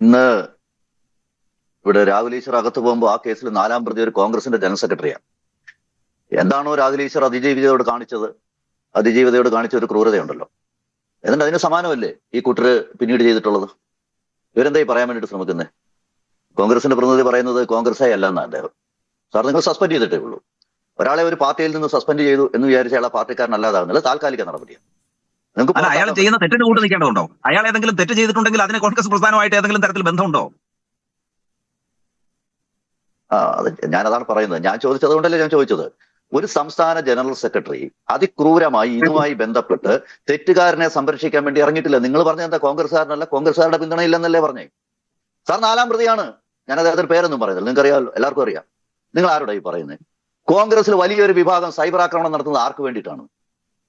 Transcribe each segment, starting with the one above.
ഇന്ന് ഇവിടെ രാഹുൽ ഈശ്വർ അകത്ത് പോകുമ്പോൾ ആ കേസിൽ നാലാം പ്രതി ഒരു കോൺഗ്രസിന്റെ ജനറൽ സെക്രട്ടറിയാണ്. എന്താണോ രാഹുൽ ഈശ്വർ അതിജീവിതയോട് കാണിച്ചത് അതിജീവിതയോട് കാണിച്ച ഒരു ക്രൂരതയുണ്ടല്ലോ. എന്നിട്ട് അതിന് സമാനമല്ലേ ഈ കൂട്ടര് പിന്നീട് ചെയ്തിട്ടുള്ളത്? ഇവരെന്താ ഈ പറയാൻ വേണ്ടിട്ട് ശ്രമിക്കുന്നത് കോൺഗ്രസിന്റെ പ്രതിനിധി പറയുന്നത് കോൺഗ്രസേ അല്ല എന്നാ അദ്ദേഹം. സാർ നിങ്ങൾ സസ്പെൻഡ് ചെയ്തിട്ടേ ഉള്ളൂ. ഒരാളെ ഒരു പാർട്ടിയിൽ നിന്ന് സസ്പെൻഡ് ചെയ്തു എന്ന് വിചാരിച്ച പാർട്ടിക്കാരൻ പാർട്ടിക്കാരനല്ലാതാകുന്നില്ല. താൽക്കാലിക നടപടിയാണ്. അല്ല അയാൾ ചെയ്യുന്ന തെറ്റിന് കൂട്ട് നിൽക്കേണ്ടതുണ്ടോ അയാൾ ഏതെങ്കിലും തെറ്റ് ചെയ്തിട്ടുണ്ടെങ്കിൽ അതിനെ കോൺഗ്രസ് പ്രസ്ഥാനമായിട്ട് ഏതെങ്കിലും തരത്തിൽ ബന്ധമുണ്ടോ? ആ അതാണ് പറയുന്നത്. ഞാൻ ചോദിച്ചത് കൊണ്ടല്ലേ ഞാൻ ചോദിച്ചത്. ഒരു സംസ്ഥാന ജനറൽ സെക്രട്ടറി അതിക്രൂരമായി ഇതുമായി ബന്ധപ്പെട്ട് തെറ്റുകാരനെ സംരക്ഷിക്കാൻ വേണ്ടി ഇറങ്ങിയിട്ടില്ല. നിങ്ങൾ പറഞ്ഞ എന്താ? കോൺഗ്രസ്സുകാരനല്ല. കോൺഗ്രസ്സുകാരുടെ പിന്തുണയില്ലെന്നല്ലേ പറഞ്ഞേ? സാർ നാലാം പ്രതിയാണ്. ഞാൻ അദ്ദേഹത്തിന്റെ പേരൊന്നും പറയുന്നില്ല. നിങ്ങൾക്ക് അറിയാമല്ലോ എല്ലാവർക്കും അറിയാം. നിങ്ങൾ ആരോടാ ഈ പറയുന്നത്? കോൺഗ്രസിൽ വലിയൊരു വിഭാഗം സൈബർ ആക്രമണം നടത്തുന്നത് ആർക്ക് വേണ്ടിയിട്ടാണ്?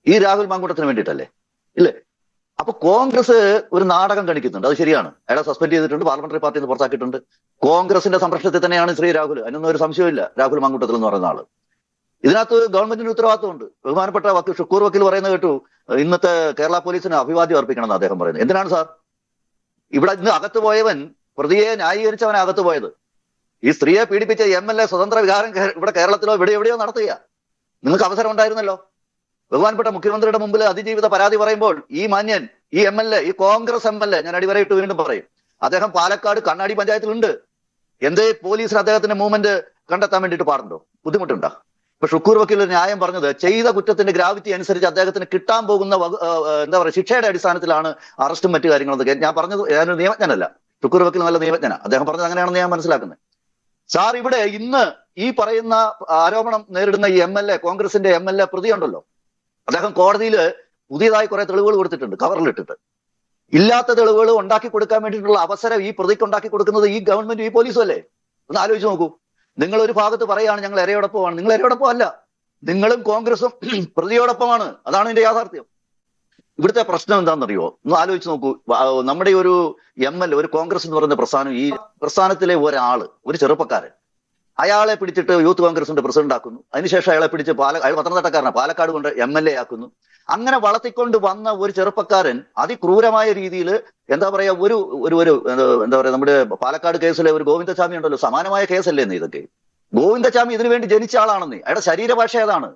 ഈ രാഹുൽ മാങ്കൂട്ടത്തിന് വേണ്ടിയിട്ടല്ലേ? ഇല്ലേ. അപ്പൊ കോൺഗ്രസ് ഒരു നാടകം കളിക്കുന്നുണ്ട് അത് ശരിയാണ്. അയാളെ സസ്പെൻഡ് ചെയ്തിട്ടുണ്ട് പാർലമെന്ററി പാർട്ടിയിൽ നിന്ന് പുറത്താക്കിയിട്ടുണ്ട്. കോൺഗ്രസിന്റെ സംരക്ഷണത്തിൽ തന്നെയാണ് ശ്രീ രാഹുൽ. അതിനൊന്നും ഒരു സംശയമില്ല രാഹുൽ മങ്കുട്ടത്തിൽ എന്ന് പറയുന്ന ആൾ. ഇതിനകത്ത് ഗവൺമെന്റിന് ഉത്തരവാദിത്വമുണ്ട്. ബഹുമാനപ്പെട്ട വക്കീൽ ഷുക്കൂർ വക്കീൽ പറയുന്നത് കേട്ടു. ഇന്നത്തെ കേരള പോലീസിന് അഭിവാദ്യം അർപ്പിക്കണം എന്ന് അദ്ദേഹം പറയുന്നത്. എന്തിനാണ് സാർ? ഇവിടെ ഇന്ന് അകത്ത് പോയവൻ പ്രതിയെ ന്യായീകരിച്ചവൻ അകത്ത് പോയത്. ഈ സ്ത്രീയെ പീഡിപ്പിച്ച എം എൽ എ സ്വതന്ത്ര വികാരം ഇവിടെ കേരളത്തിലോ ഇവിടെ എവിടെയോ നടത്തുക നിങ്ങൾക്ക് അവസരം ഉണ്ടായിരുന്നല്ലോ. ബഹുമാനപ്പെട്ട മുഖ്യമന്ത്രിയുടെ മുമ്പിൽ അതിജീവിത പരാതി പറയുമ്പോൾ ഈ മാന്യൻ ഈ എം എൽ എ ഈ കോൺഗ്രസ് എം എൽ എ ഞാൻ അടിവരയിട്ട് വീണ്ടും പറയും. അദ്ദേഹം പാലക്കാട് കണ്ണാടി പഞ്ചായത്തിലുണ്ട്. എന്തേ പോലീസിന് അദ്ദേഹത്തിന്റെ മൂവ്മെന്റ് കണ്ടെത്താൻ വേണ്ടിയിട്ട് പാടുണ്ടോ? ബുദ്ധിമുട്ടുണ്ടോ? ഇപ്പൊ ഷുക്കൂർ വക്കീൽ ന്യായം പറഞ്ഞത് ചെയ്ത കുറ്റത്തിന്റെ ഗ്രാവിറ്റി അനുസരിച്ച് അദ്ദേഹത്തിന് കിട്ടാൻ പോകുന്ന എന്താ പറയുക ശിക്ഷയുടെ അടിസ്ഥാനത്തിലാണ് അറസ്റ്റും മറ്റു കാര്യങ്ങളൊക്കെ. ഞാൻ പറഞ്ഞത് ഞാനൊരു നിയമജ്ഞനല്ല. ഷുക്കൂർ വക്കീൽ നല്ല നിയമജ്ഞനാണ് അദ്ദേഹം പറഞ്ഞത് അങ്ങനെയാണെന്ന് ഞാൻ മനസ്സിലാക്കുന്നത്. സാർ ഇവിടെ ഇന്ന് ഈ പറയുന്ന ആരോപണം നേരിടുന്ന ഈ എം എൽ എ കോൺഗ്രസിന്റെ എം എൽ എ പ്രതിയുണ്ടല്ലോ. അദ്ദേഹം കോടതിയിൽ പുതിയതായി കുറെ തെളിവുകൾ കൊടുത്തിട്ടുണ്ട് കവറിലിട്ടിട്ട്. ഇല്ലാത്ത തെളിവുകൾ ഉണ്ടാക്കി കൊടുക്കാൻ വേണ്ടിയിട്ടുള്ള അവസരം ഈ പ്രതിക്ക് ഉണ്ടാക്കി കൊടുക്കുന്നത് ഈ ഗവൺമെന്റ് ഈ പോലീസും അല്ലേ? ഒന്ന് ആലോചിച്ച് നോക്കൂ. നിങ്ങൾ ഒരു ഭാഗത്ത് പറയാണ് ഞങ്ങൾ എരയോടൊപ്പമാണ് നിങ്ങൾ എരയോടൊപ്പം അല്ല നിങ്ങളും കോൺഗ്രസും പ്രതിയോടൊപ്പമാണ്. അതാണ് ഇതിന്റെ യാഥാർത്ഥ്യം. ഇവിടുത്തെ പ്രശ്നം എന്താണെന്നറിയോ? ഒന്ന് ആലോചിച്ച് നോക്കൂ. നമ്മുടെ ഒരു എം എൽ ഒരു കോൺഗ്രസ് എന്ന് പറയുന്ന പ്രസ്ഥാനം ഈ പ്രസ്ഥാനത്തിലെ ഒരാൾ ഒരു ചെറുപ്പക്കാരൻ അയാളെ പിടിച്ചിട്ട് യൂത്ത് കോൺഗ്രസിന്റെ പ്രസിഡന്റ് ആക്കുന്നു. അതിനുശേഷം അയാളെ പിടിച്ച് പാല അയാൾ പത്തനംതിട്ടക്കാരനാണ്. പാലക്കാട് കൊണ്ട് എം എൽ എ ആക്കുന്നു. അങ്ങനെ വളർത്തിക്കൊണ്ട് വന്ന ഒരു ചെറുപ്പക്കാരൻ അതിക്രൂരമായ രീതിയിൽ എന്താ പറയാ ഒരു ഒരു ഒരു എന്താ പറയാ നമ്മുടെ പാലക്കാട് കേസിലെ ഒരു ഗോവിന്ദസ്വാമി ഉണ്ടല്ലോ. സമാനമായ കേസല്ലേ എന്ന് ഇതൊക്കെ. ഗോവിന്ദസ്വാമി ഇതിനു വേണ്ടി ജനിച്ച ആളാണെന്ന്. അയാളുടെ ശരീരഭാഷ ഏതാണ്?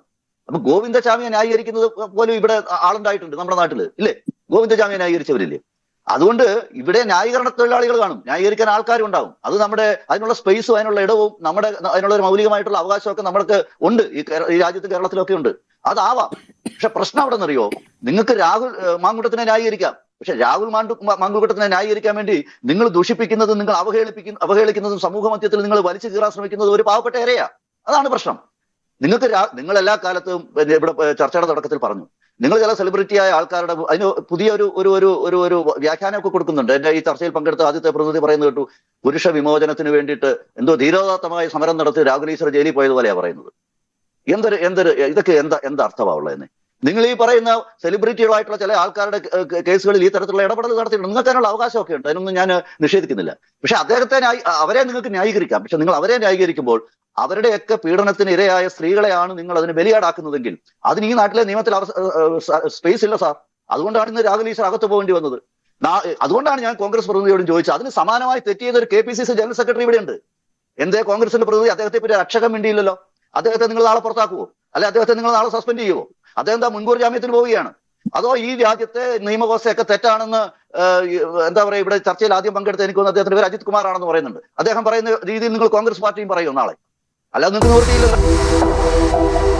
അപ്പൊ ഗോവിന്ദസ്വാമിയെ ന്യായീകരിക്കുന്നത് പോലും ഇവിടെ ആളുണ്ടായിട്ടുണ്ട് നമ്മുടെ നാട്ടിൽ. ഇല്ലേ? ഗോവിന്ദസ്വാമിയെ ന്യായീകരിച്ചവരില്ലേ? അതുകൊണ്ട് ഇവിടെ ന്യായീകരണ തൊഴിലാളികൾ കാണും. ന്യായീകരിക്കാൻ ആൾക്കാരും ഉണ്ടാവും അത് നമ്മുടെ അതിനുള്ള സ്പേസും അതിനുള്ള ഇടവും നമ്മുടെ അതിനുള്ള ഒരു മൗലികമായിട്ടുള്ള അവകാശമൊക്കെ നമ്മൾക്ക് ഉണ്ട്. ഈ ഈ രാജ്യത്ത് കേരളത്തിലൊക്കെ ഉണ്ട്. അതാവാം. പക്ഷെ പ്രശ്നം അവിടെ നിന്നറിയോ നിങ്ങൾക്ക് രാഹുൽ മാങ്കുട്ടത്തിനെ ന്യായീകരിക്കാം. പക്ഷെ രാഹുൽ മാണ്ടു മാങ്കുട്ടത്തിനെ ന്യായീകരിക്കാൻ വേണ്ടി നിങ്ങൾ ദൂഷിപ്പിക്കുന്നതും നിങ്ങൾ അവഹേളിപ്പിക്കുന്ന അവഹേളിക്കുന്നതും സമൂഹ മധ്യത്തിൽ നിങ്ങൾ വലിച്ചു കീറാൻ ശ്രമിക്കുന്നതും ഒരു പാവപ്പെട്ട ഇരയാ. അതാണ് പ്രശ്നം. നിങ്ങൾക്ക് നിങ്ങൾ എല്ലാ കാലത്തും ഇവിടെ ചർച്ചയുടെ തുടക്കത്തിൽ പറഞ്ഞു. നിങ്ങൾ ചില സെലിബ്രിറ്റി ആയ ആൾക്കാരുടെ അതിന് പുതിയ ഒരു ഒരു ഒരു ഒരു ഒരു വ്യാഖ്യാനമൊക്കെ കൊടുക്കുന്നുണ്ട്. എന്റെ ഈ ചർച്ചയിൽ പങ്കെടുത്ത ആദ്യത്തെ പ്രതിനിധി പറയുന്നത് കേട്ടു പുരുഷ വിമോചനത്തിന് വേണ്ടിയിട്ട് എന്തോ ധീരോദാത്തമായ സമരം നടത്തി രാഹുൽ ഈശ്വർ ജയിലിൽ പോയതുപോലെയാണ് പറയുന്നത്. എന്തൊരു എന്തൊരു ഇതൊക്കെ എന്താ എന്താ അർത്ഥമാവുള്ളതെന്ന് നിങ്ങൾ ഈ പറയുന്ന സെലിബ്രിറ്റികളായിട്ടുള്ള ചില ആൾക്കാരുടെ കേസുകളിൽ ഈ തരത്തിലുള്ള ഇടപെടൽ നടത്തിയിട്ടുണ്ട്. നിങ്ങൾക്ക് അതിനുള്ള അവകാശമൊക്കെ ഉണ്ട് അതിനൊന്നും ഞാൻ നിഷേധിക്കുന്നില്ല. പക്ഷെ അദ്ദേഹത്തെ അവരെ നിങ്ങൾക്ക് ന്യായീകരിക്കാം. പക്ഷെ നിങ്ങൾ അവരെ ന്യായീകരിക്കുമ്പോൾ അവരുടെയൊക്കെ പീഡനത്തിന് ഇരയായ സ്ത്രീകളെയാണ് നിങ്ങൾ അതിന് ബലിയാടാക്കുന്നതെങ്കിൽ. അതിന് ഈ നാട്ടിലെ നിയമത്തിൽ സ്പേസ് ഇല്ല സാർ അതുകൊണ്ടാണ് ഇന്ന് രാഹുൽ ഈശ്വർ അകത്ത് പോകേണ്ടി വന്നത്. അതുകൊണ്ടാണ് ഞാൻ കോൺഗ്രസ് പ്രതിനിധിയോടും ചോദിച്ചത്. അതിന് സമാനമായി തെറ്റ് ചെയ്ത ഒരു K P C C general secretary ഇവിടെ ഉണ്ട്. എന്തേ കോൺഗ്രസിന്റെ പ്രതിനിധി? അദ്ദേഹത്തെ പറ്റി രക്ഷകം വേണ്ടിയില്ലല്ലോ അദ്ദേഹത്തെ നിങ്ങൾ നാളെ പുറത്താക്കുവോ? അല്ലെ അദ്ദേഹത്തെ നിങ്ങൾ നാളെ സസ്പെൻഡ് ചെയ്യുവോ? അദ്ദേഹം എന്താ മുൻകൂർ ജാമ്യത്തിൽ പോവുകയാണ്? അതോ ഈ രാജ്യത്തെ നിയമവ്യവസ്ഥയൊക്കെ തെറ്റാണെന്ന് എന്താ പറയുക ഇവിടെ ചർച്ചയിൽ ആദ്യം പങ്കെടുത്ത എനിക്ക് അദ്ദേഹത്തിന്റെ പേര് അജിത് കുമാർ ആണെന്ന് പറയുന്നുണ്ട്. അദ്ദേഹം പറയുന്ന രീതിയിൽ നിങ്ങൾ കോൺഗ്രസ് പാർട്ടിയും പറയും നാളെ. അല്ലാതെ നിങ്ങൾക്ക് നിവൃത്തിയില്ലല്ലോ